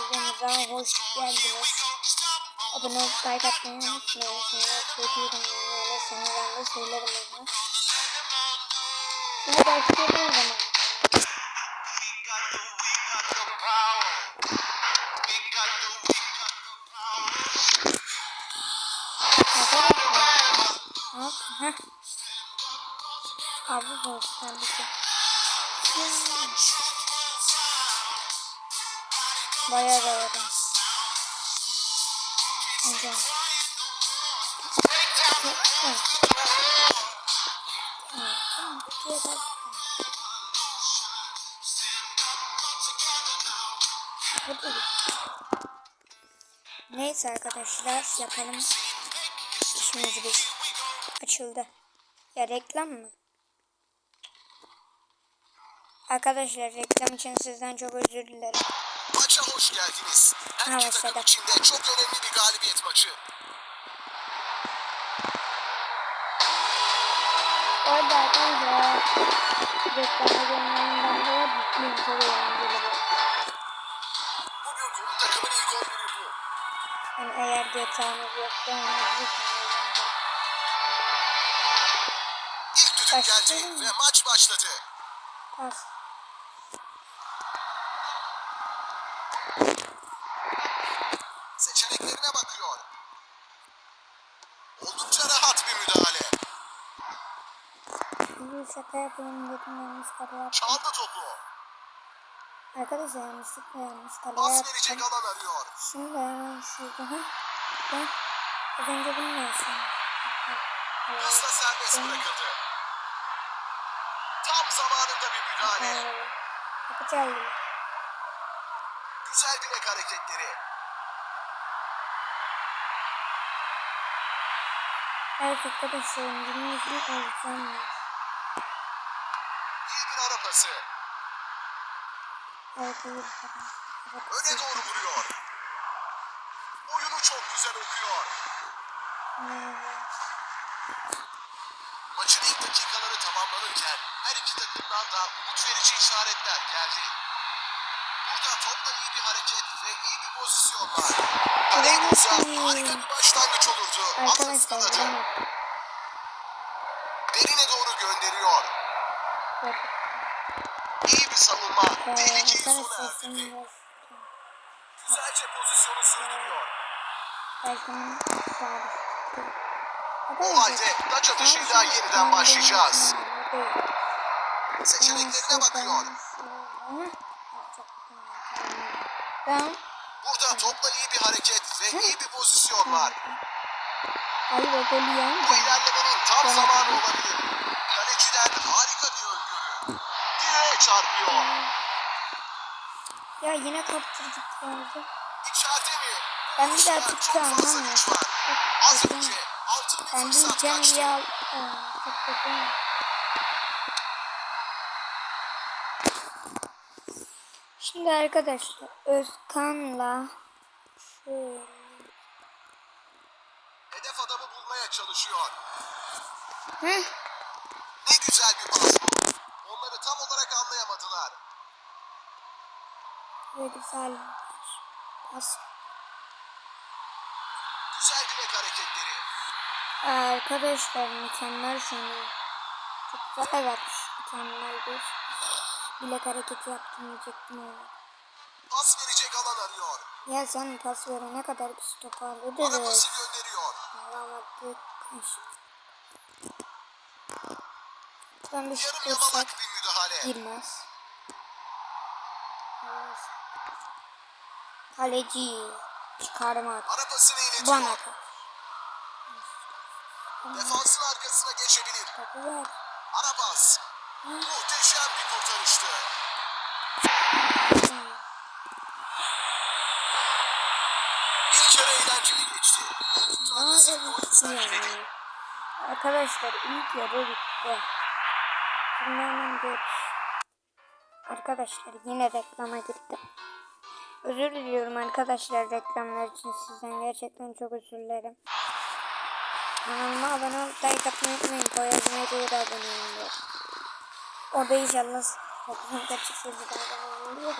videomuza hoş geldiniz. Abone olup like atmayı unutmayın. Sonra söylüyorum böyle sonra ben de söylerim onu. Şimdi başlayalım o zaman. Arkadaşlar. Hop, heh. Abi bu sadece. Bayağı rahatım. Güzel. Neyse arkadaşlar yapalım. İşimizi biz. Açıldı. Ya reklam mı? Arkadaşlar reklam için sizden çok özür dilerim. Maça hoş geldiniz. Her iki takım başladı. için de çok önemli bir galibiyet maçı. Orada arkadaşlar reklama gelmeyinden dolayı mutluyum. Bu. Bugün konu takımın ilk 11'i bu. Yani eğer GTA'mız yoksa oynayabilirsiniz eğlenceli. İlk düdük geldi ve maç başladı. Pas. Seçeneklerine bakıyor. Oldukça rahat bir müdahale. Bir şaka yapıyorum dedim yanlış kare yaptım. Çaldı topu. Arkadaşlar yanlışlıkla yanlış kare Pas yaptım. verecek alan arıyor. Şimdi hemen şurada. Ben az önce bunu yaşadım. Hızla serbest bırakıldı. Tam zamanında bir müdahale. Yapacağım. Güzel bilek hareketleri. Evet arkadaşlar günümüzün olacağım. ya. İyi bir ara pası. Evet iyi. Evet, Öne doğru vuruyor. Oyunu çok güzel okuyor. evet. Maçın ilk dakikaları tamamlanırken her iki takımdan da umut verici işaretler geldi. Burada topla iyi bir hareket ve iyi bir pozisyon var. Kaleye bulsa harika bir başlangıç olurdu. Arkadaşlar bunu Derine doğru gönderiyor. İyi bir savunma. Tehlikeyi sona erdirdi. Güzelce pozisyonu sürdürüyor. sağlık. O halde taç atışıyla yeniden başlayacağız. Seçeneklerine bakıyor. Tamam. Burada topla iyi bir hareket ve iyi bir pozisyon var. Hayır o golü yani. Bu ilerlemenin tam zamanı olabilir. Kaleciden harika bir öngörü. Direğe çarpıyor. Ya yine kaptırdık ya. İçeride mi? Ben bir daha çok tutacağım fazla ama. güç var. Az önce altın bir Ben fırsat diyeceğim kaçtı. diye al. Aa, çok kötü. Şimdi arkadaşlar Özkan'la şöyle Hedef adamı bulmaya çalışıyor. Hı? Ne güzel bir pas bu. Onları tam olarak anlayamadılar. Ve güzel pas. Güzel bilek hareketleri. Arkadaşlar mükemmel şu an. Çok güzel. Evet mükemmel bir bilek hareketi yaptım diyecektim öyle. Pas verecek alan arıyor. Ya sen pas verene kadar biz Ara alırız. pası gönderiyor. Alamadık. Ben bir Yarım yamalak bir müdahale. girmez. Kaleci çıkarmak. Ara pasını Bana iletiyor. kal. Defansın arkasına geçebilir. Topu ver. Muhteşem bir kurtarıştı. İlk yarı eğlenceli geçti. Oyun sergiledi. Arkadaşlar ilk yarı bitti. Şimdi hemen geç. Arkadaşlar yine reklama gitti. Özür diliyorum arkadaşlar reklamlar için sizden gerçekten çok özür dilerim. Kanalıma abone olup like atmayı unutmayın. Medya'ya da abone olun. Diyor. Orada inşallah 90 kaçık sözü oluyor.